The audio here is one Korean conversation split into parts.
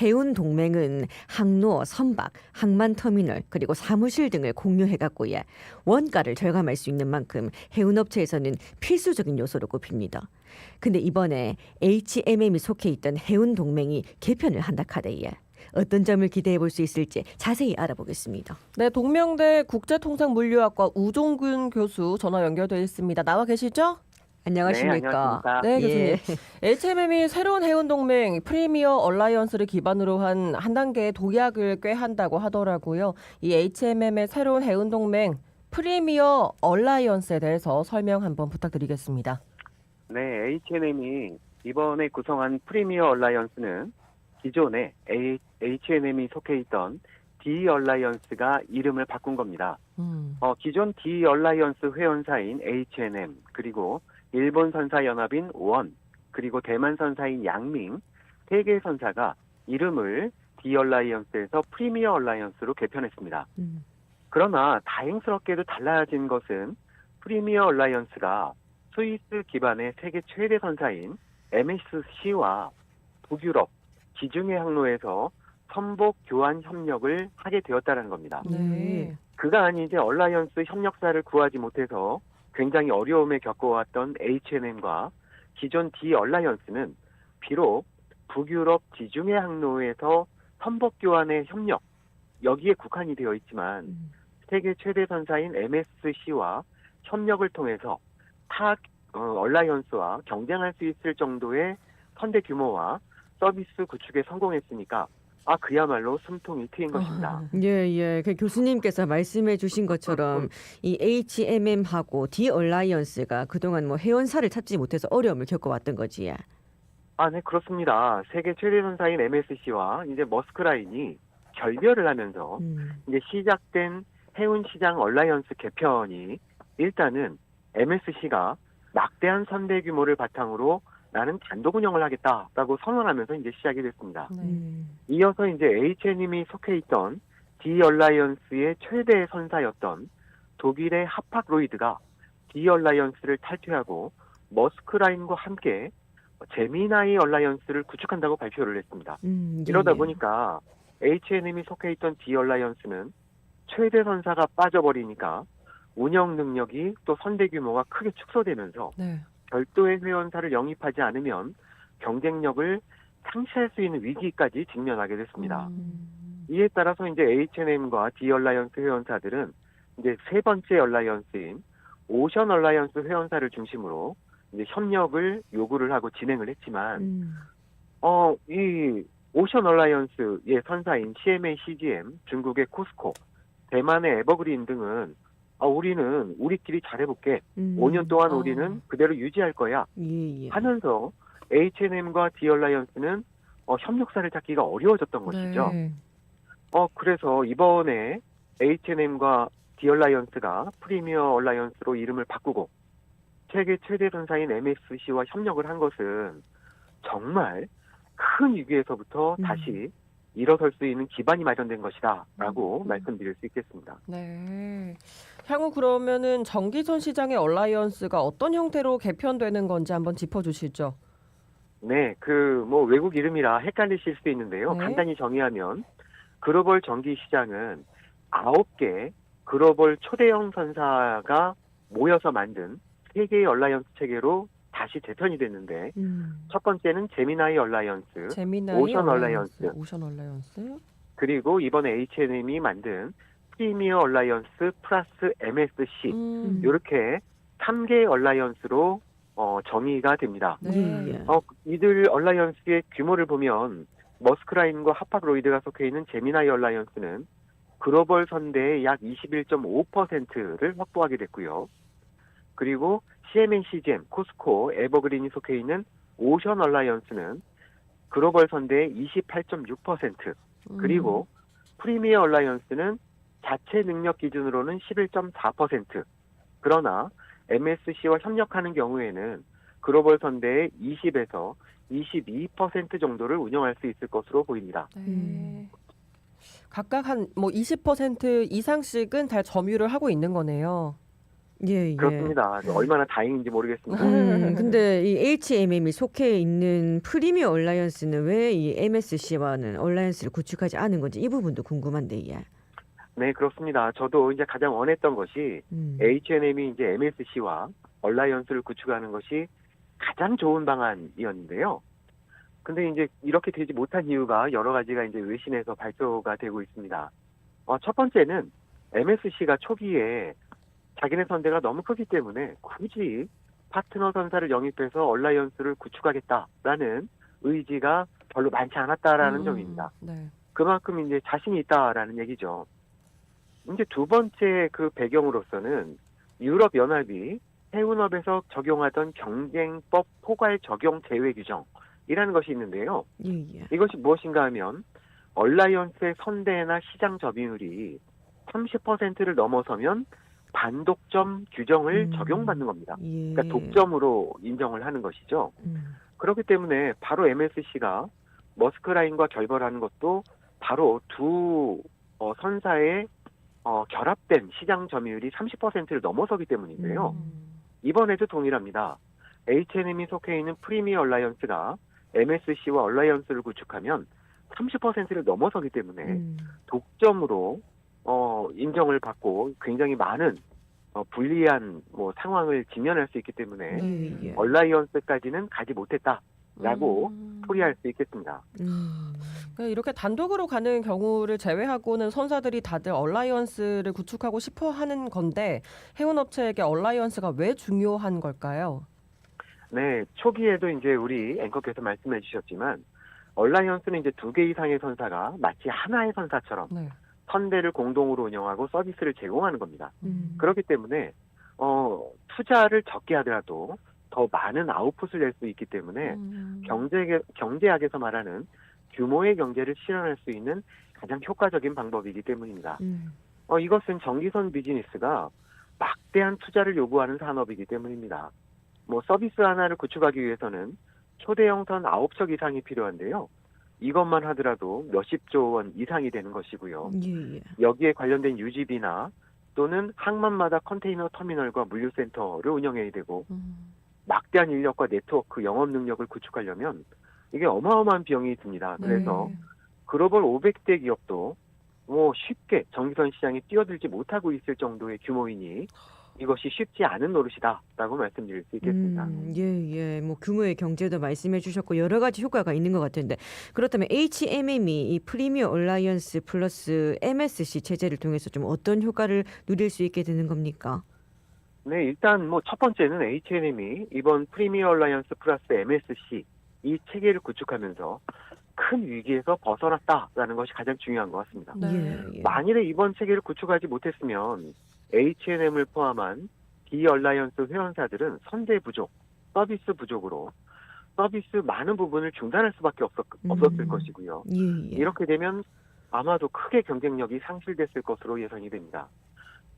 해운 동맹은 항로, 선박, 항만 터미널 그리고 사무실 등을 공유해 갖고 예. 원가를 절감할 수 있는 만큼 해운 업체에서는 필수적인 요소로 꼽힙니다. 근데 이번에 HMM이 속해 있던 해운 동맹이 개편을 한다 카대 예. 어떤 점을 기대해 볼 수 있을지 자세히 알아보겠습니다. 네, 동명대 국제통상물류학과 우종균 교수 전화 연결돼 있습니다. 나와 계시죠? 안녕하십니까? 네, 안녕하십니까. 네, 예. 교수님. HMM이 새로운 해운 동맹 프리미어 얼라이언스를 기반으로 한 한 단계의 도약을 꾀한다고 하더라고요. 이 HMM의 새로운 해운 동맹 프리미어 얼라이언스에 대해서 설명 한번 부탁드리겠습니다. 네, H&M이 이번에 구성한 프리미어 얼라이언스는 기존에 H&M이 속해 있던 D 얼라이언스가 이름을 바꾼 겁니다. 음. 어, 기존 D 얼라이언스 회원사인 H&M 그리고 일본 선사 연합인 원 그리고 대만 선사인 양밍 세 개 선사가 이름을 D 얼라이언스에서 프리미어 얼라이언스로 개편했습니다. 음. 그러나 다행스럽게도 달라진 것은 프리미어 얼라이언스가 스위스 기반의 세계 최대 선사인 MSC와 북유럽 지중해 항로에서 선복 교환 협력을 하게 되었다는 겁니다. 네. 그간 이제 얼라이언스 협력사를 구하지 못해서 굉장히 어려움에 겪어왔던 H&M과 기존 D 얼라이언스는 비록 북유럽 지중해 항로에서 선복 교환의 협력 여기에 국한이 되어 있지만 음. 세계 최대 선사인 MSC와 협력을 통해서 타 어, 얼라이언스와 경쟁할 수 있을 정도의 선대 규모와 서비스 구축에 성공했으니까 아 그야말로 숨통이 트인 것입니다. 예, 예. 그 교수님께서 말씀해 주신 것처럼 이 HMM하고 D 얼라이언스가 그동안 뭐 회원사를 찾지 못해서 어려움을 겪어왔던 거지. 예. 아, 네, 그렇습니다. 세계 최대 선사인 MSC와 이제 머스크라인이 결별을 하면서 음. 이제 시작된 해운 시장 얼라이언스 개편이 일단은 MSC가 막대한 선대 규모를 바탕으로 나는 단독 운영을 하겠다라고 선언하면서 이제 시작이 됐습니다. 네. 음. 이어서 이제 H&M이 속해 있던 D 얼라이언스의 최대 선사였던 독일의 하팍 로이드가 D 얼라이언스를 탈퇴하고 머스크라인과 함께 제미나이 얼라이언스를 구축한다고 발표를 했습니다. 음, 예, 이러다 예. 보니까 H&M이 속해 있던 D 얼라이언스는 최대 선사가 빠져버리니까 운영 능력이 또 선대 규모가 크게 축소되면서 네. 별도의 회원사를 영입하지 않으면 경쟁력을 상실할 수 있는 위기까지 직면하게 됐습니다. 음. 이에 따라서 이제 H&M과 D 얼라이언스 회원사들은 이제 세 번째 얼라이언스인 오션 얼라이언스 회원사를 중심으로 이제 협력을 요구를 하고 진행을 했지만 음. 어, 이 오션 얼라이언스의 선사인 CMA CGM, 중국의 코스코, 대만의 에버그린 등은 아, 우리는 우리끼리 잘해볼게. 음. 5년 동안 아. 우리는 그대로 유지할 거야. 예, 예. 하면서 H&M과 D 얼라이언스는 어, 협력사를 찾기가 어려워졌던 것이죠. 네. 어, 그래서 이번에 H&M과 D 얼라이언스가 프리미어 얼라이언스로 이름을 바꾸고 세계 최대 선사인 MSC와 협력을 한 것은 정말 큰 위기에서부터 음. 다시 일어설 수 있는 기반이 마련된 것이다라고 음. 말씀드릴 수 있겠습니다. 네. 향후 그러면은 전기선 시장의 얼라이언스가 어떤 형태로 개편되는 건지 한번 짚어주시죠. 네, 그 뭐 외국 이름이라 헷갈리실 수 있는데요. 네. 간단히 정의하면 글로벌 전기 시장은 아홉 개 글로벌 초대형 선사가 모여서 만든 세 개의 얼라이언스 체계로 다시 재편이 됐는데 음. 첫 번째는 제미나이 얼라이언스 오션 얼라이언스. 오션 얼라이언스. 그리고 이번에 H&M이 만든 프리미어 얼라이언스 플러스 MSC 음. 이렇게 3개의 얼라이언스로 어, 정의가 됩니다. 네. 어, 이들 얼라이언스의 규모를 보면 머스크라인과 하팍로이드가 속해 있는 제미나이 얼라이언스는 글로벌 선대의 약 21.5%를 확보하게 됐고요. 그리고 CMN, CGM, 코스코, 에버그린이 속해 있는 오션 얼라이언스는 글로벌 선대의 28.6%, 음. 그리고 프리미어 얼라이언스는 자체 능력 기준으로는 11.4%. 그러나 MSC와 협력하는 경우에는 글로벌 선대의 20에서 22% 정도를 운영할 수 있을 것으로 보입니다. 네. 음. 각각 한 뭐 20% 이상씩은 다 점유를 하고 있는 거네요. 예, 예. 그렇습니다. 얼마나 다행인지 모르겠습니다. 음, 근데 이 HMM이 속해 있는 프리미어 얼라이언스는 왜 이 MSC와는 얼라이언스를 구축하지 않은 건지 이 부분도 궁금한데 예. 네, 그렇습니다. 저도 이제 가장 원했던 것이 음. H&M이 이제 MSC와 얼라이언스를 구축하는 것이 가장 좋은 방안이었는데요. 근데 이제 이렇게 되지 못한 이유가 여러 가지가 이제 외신에서 발표가 되고 있습니다. 어, 첫 번째는 MSC가 초기에 자기네 선대가 너무 크기 때문에 굳이 파트너 선사를 영입해서 얼라이언스를 구축하겠다라는 의지가 별로 많지 않았다라는 음, 점입니다. 네. 그만큼 이제 자신이 있다라는 얘기죠. 이제 두 번째 그 배경으로서는 유럽 연합이 해운업에서 적용하던 경쟁법 포괄 적용 제외 규정이라는 것이 있는데요. 예, 예. 이것이 무엇인가 하면 얼라이언스의 선대나 시장 점유율이 30%를 넘어서면 반독점 규정을 음. 적용받는 겁니다. 예. 그러니까 독점으로 인정을 하는 것이죠. 음. 그렇기 때문에 바로 MSC가 머스크 라인과 결별하는 것도 바로 두 어, 선사의 어, 결합된 시장 점유율이 30%를 넘어서기 때문인데요. 음. 이번에도 동일합니다. H&M이 속해 있는 프리미어 얼라이언스가 MSC와 얼라이언스를 구축하면 30%를 넘어서기 때문에 음. 독점으로 어, 인정을 받고 굉장히 많은 어, 불리한 뭐 상황을 직면할 수 있기 때문에 예, 예. 얼라이언스까지는 가지 못했다라고 음. 풀이할 수 있겠습니다. 음. 그러니까 이렇게 단독으로 가는 경우를 제외하고는 선사들이 다들 얼라이언스를 구축하고 싶어 하는 건데 해운업체에게 얼라이언스가 왜 중요한 걸까요? 네, 초기에도 이제 우리 앵커께서 말씀해 주셨지만 얼라이언스는 이제 두 개 이상의 선사가 마치 하나의 선사처럼 네. 선대를 공동으로 운영하고 서비스를 제공하는 겁니다. 음. 그렇기 때문에 어, 투자를 적게 하더라도 더 많은 아웃풋을 낼 수 있기 때문에 음. 경제 경제학에서 말하는 규모의 경제를 실현할 수 있는 가장 효과적인 방법이기 때문입니다. 음. 어, 이것은 전기선 비즈니스가 막대한 투자를 요구하는 산업이기 때문입니다. 뭐 서비스 하나를 구축하기 위해서는 초대형 선 9척 이상이 필요한데요. 이것만 하더라도 몇십조 원 이상이 되는 것이고요. 예, 예. 여기에 관련된 유지비나 또는 항만마다 컨테이너 터미널과 물류센터를 운영해야 되고 음. 막대한 인력과 네트워크 영업 능력을 구축하려면 이게 어마어마한 비용이 듭니다. 그래서 네. 글로벌 500대 기업도 뭐 쉽게 전기선 시장에 뛰어들지 못하고 있을 정도의 규모이니 이것이 쉽지 않은 노릇이다라고 말씀드릴 수 있겠습니다. 음, 예, 예. 뭐 규모의 경제도 말씀해 주셨고 여러 가지 효과가 있는 것 같은데 그렇다면 HMM이 이 프리미어 얼라이언스 플러스 MSC 체제를 통해서 좀 어떤 효과를 누릴 수 있게 되는 겁니까? 네, 일단 뭐 첫 번째는 H&M이 이번 프리미어 얼라이언스 플러스 MSC 이 체계를 구축하면서 큰 위기에서 벗어났다라는 것이 가장 중요한 것 같습니다. 네. 만일에 이번 체계를 구축하지 못했으면 H&M을 포함한 비얼라이언스 회원사들은 선대 부족, 서비스 부족으로 서비스 많은 부분을 중단할 수밖에 없었, 없었을 음. 것이고요. 예, 예. 이렇게 되면 아마도 크게 경쟁력이 상실됐을 것으로 예상이 됩니다.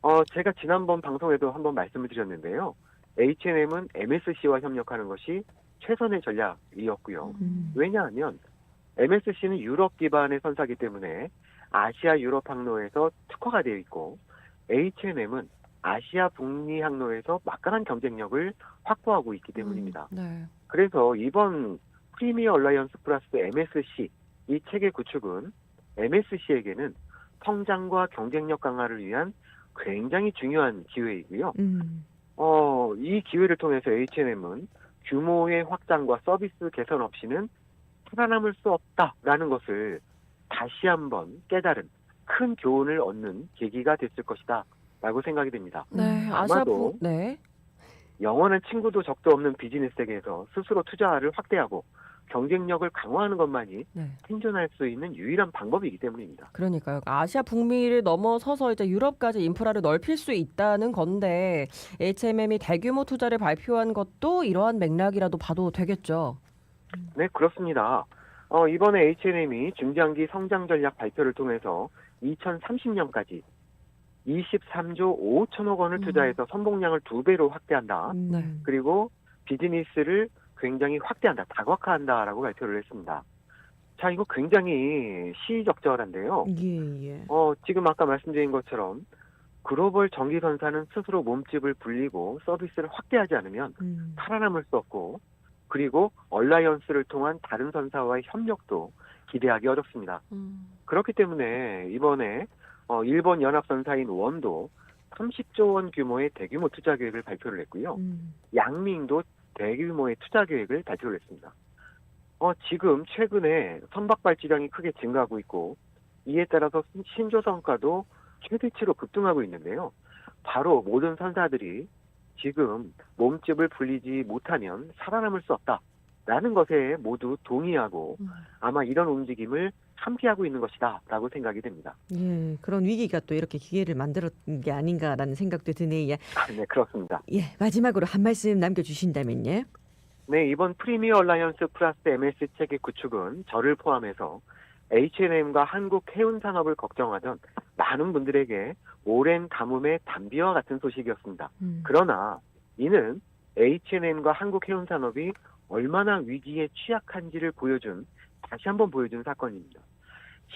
어, 제가 지난번 방송에도 한번 말씀을 드렸는데요. H&M은 MSC와 협력하는 것이 최선의 전략이었고요. 음. 왜냐하면 MSC는 유럽 기반의 선사기 때문에 아시아 유럽 항로에서 특화가 되어 있고 H&M은 아시아 북미 항로에서 막강한 경쟁력을 확보하고 있기 때문입니다. 네. 그래서 이번 프리미어 얼라이언스 플러스 MSC 이 체계 구축은 MSC에게는 성장과 경쟁력 강화를 위한 굉장히 중요한 기회이고요. 음. 어, 이 기회를 통해서 H&M은 규모의 확장과 서비스 개선 없이는 살아남을 수 없다라는 것을 다시 한번 깨달은 큰 교훈을 얻는 계기가 됐을 것이다. 라고 생각이 됩니다. 네. 음, 아시아 아마도 부... 네. 영원한 친구도 적도 없는 비즈니스 세계에서 스스로 투자를 확대하고 경쟁력을 강화하는 것만이 네. 생존할 수 있는 유일한 방법이기 때문입니다. 그러니까요. 아시아 북미를 넘어서서 이제 유럽까지 인프라를 넓힐 수 있다는 건데 HMM이 대규모 투자를 발표한 것도 이러한 맥락이라도 봐도 되겠죠. 네, 그렇습니다. 어, 이번에 H&M이 중장기 성장 전략 발표를 통해서 2030년까지 23조 5천억 원을 음. 투자해서 선봉량을 두 배로 확대한다. 음. 네. 그리고 비즈니스를 굉장히 확대한다, 다각화한다라고 발표를 했습니다. 자, 이거 굉장히 시의적절한데요. 예, 예. 어, 지금 아까 말씀드린 것처럼 글로벌 전기선사는 스스로 몸집을 불리고 서비스를 확대하지 않으면 음. 살아남을 수 없고 그리고 얼라이언스를 통한 다른 선사와의 협력도 기대하기 어렵습니다. 음. 그렇기 때문에 이번에 어, 일본 연합선사인 원도 30조 원 규모의 대규모 투자 계획을 발표를 했고요. 음. 양민도 대규모의 투자 계획을 발표를 했습니다. 어, 지금 최근에 선박 발주량이 크게 증가하고 있고 이에 따라서 신- 신조 성과도 최대치로 급등하고 있는데요. 바로 모든 선사들이 지금 몸집을 불리지 못하면 살아남을 수 없다 라는 것에 모두 동의하고 음. 아마 이런 움직임을 함께하고 있는 것이다라고 생각이 됩니다. 예, 그런 위기가 또 이렇게 기회를 만들었던 게 아닌가라는 생각도 드네요. 예, 아, 네, 그렇습니다. 예, 마지막으로 한 말씀 남겨주신다면요. 네, 이번 프리미어 얼라이언스 플러스 MS 체계 구축은 저를 포함해서 H&M과 한국 해운 산업을 걱정하던 많은 분들에게 오랜 가뭄의 단비와 같은 소식이었습니다. 음. 그러나 이는 H&M과 한국 해운 산업이 얼마나 위기에 취약한지를 보여준 다시 한번 보여준 사건입니다.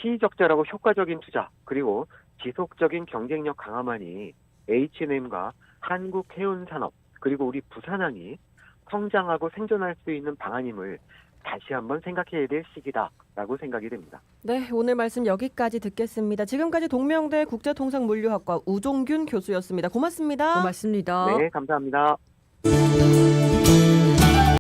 시의적절하고 효과적인 투자 그리고 지속적인 경쟁력 강화만이 H&M과 한국 해운 산업 그리고 우리 부산항이 성장하고 생존할 수 있는 방안임을 다시 한번 생각해야 될 시기다라고 생각이 됩니다. 네, 오늘 말씀 여기까지 듣겠습니다. 지금까지 동명대 국제통상물류학과 우종균 교수였습니다. 고맙습니다. 고맙습니다. 네, 감사합니다.